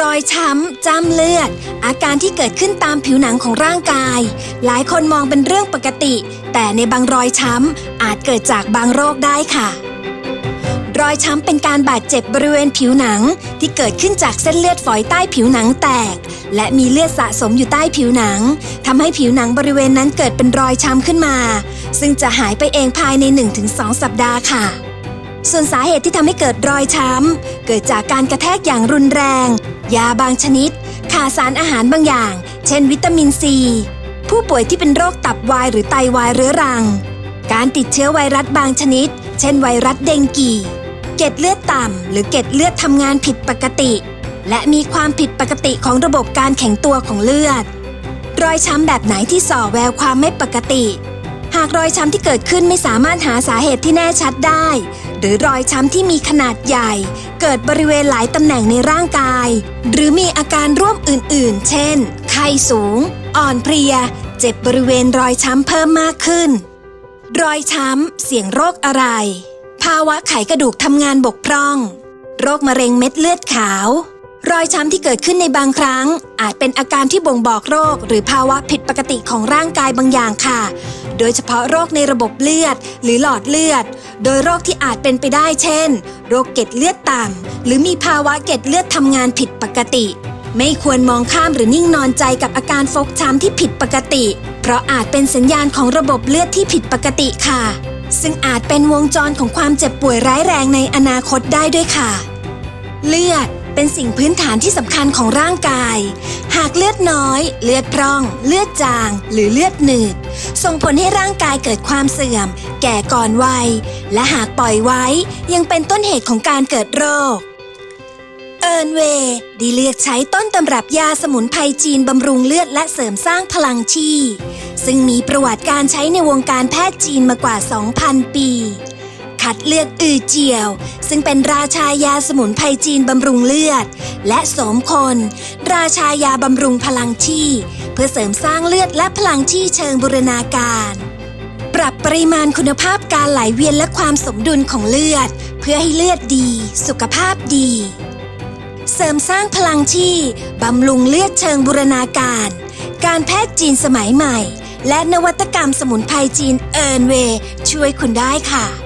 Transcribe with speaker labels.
Speaker 1: รอยช้ำ จ้ำเลือด อาการที่เกิดขึ้นตามผิวหนังของร่างกาย หลายคนมองเป็นเรื่องปกติ แต่ในบางรอยช้ำ อาจเกิดจากบางโรคได้ค่ะ รอยช้ำเป็นการบาดเจ็บบริเวณผิวหนังที่เกิดขึ้นจากเส้นเลือดฝอยใต้ผิวหนังแตก และมีเลือดสะสมอยู่ใต้ผิวหนังทำให้ผิวหนังบริเวณนั้นเกิดเป็นรอยช้ำขึ้นมา ซึ่งจะหายไปเองภายใน 1-2 สัปดาห์ค่ะส่วนสาเหตุที่ทำให้เกิดรอยช้ำ เกิดจากการกระแทกอย่างรุนแรง ยาบางชนิด ขาดสารอาหารบางอย่าง เช่นวิตามินซี ผู้ป่วยที่เป็นโรคตับวายหรือไตวายเรื้อรัง การติดเชื้อไวรัสบางชนิด เช่นไวรัสเดงกีเกล็ดเลือดต่ำหรือเกล็ดเลือดทำงานผิดปกติ และมีความผิดปกติของระบบการแข็งตัวของเลือด รอยช้ำแบบไหนที่ส่อแววความไม่ปกติ หากรอยช้ำที่เกิดขึ้นไม่สามารถหาสาเหตุที่แน่ชัดได้ หรือรอยช้ำที่มีขนาดใหญ่ เกิดบริเวณหลายตำแหน่งในร่างกาย หรือมีอาการร่วมอื่นๆ เช่น ไข้สูง อ่อนเพลีย เจ็บบริเวณรอยช้ำเพิ่มมากขึ้น รอยช้ำ เสี่ยงโรคอะไร ภาวะไขกระดูกทำงานบกพร่อง โรคมะเร็งเม็ดเลือดขาว รอยช้ำที่เกิดขึ้นในบางครั้ง อาจเป็นอาการที่บ่งบอกโรค หรือภาวะผิดปกติของร่างกายบางอย่างค่ะ โดยเฉพาะโรคในระบบเลือด หรือหลอดเลือด โดยโรคที่อาจเป็นไปได้เช่น โรคเกล็ดเลือดต่ำ หรือมีภาวะเกล็ดเลือดทำงานผิดปกติ ไม่ควรมองข้ามหรือนิ่งนอนใจกับอาการฟกช้ำที่ผิดปกติ เพราะอาจเป็นสัญญาณของระบบเลือดที่ผิดปกติค่ะ ซึ่งอาจเป็นวงจรของความเจ็บป่วยร้ายแรงในอนาคตได้ด้วยค่ะ เลือด เป็นสิ่งพื้นฐานที่สำคัญของร่างกาย หากเลือดน้อย เลือดพร่อง เลือดจาง หรือเลือดหนืด ส่งผลให้ร่างกายเกิดความเสื่อม แก่ก่อนวัย และหากปล่อยไว้ยังเป็นต้นเหตุของการเกิดโรค เอิร์นเวย์ได้เลือกใช้ต้นตำรับยาสมุนไพรจีนบำรุงเลือดและเสริมสร้างพลังชีซึ่งมีประวัติการใช้ในวงการแพทย์จีนมากว่า 2,000 ปี คัดเลือกอือเจียว ซึ่งเป็นราชายาสมุนไพรจีนบำรุงเลือด และโสมคน ราชายาบำรุงพลังชีเพื่อเสริมสร้างเลือดและพลังชีเชิงบูรณาการ ปรับปริมาณคุณภาพการไหลเวียนและความสมดุลของเลือด เพื่อให้เลือดดี สุขภาพดี เสริมสร้างพลังชีบำรุงเลือดเชิงบูรณาการ การแพทย์จีนสมัยใหม่และนวัตกรรมสมุนไพรจีนเอิร์นเวช่วยคุณได้ค่ะ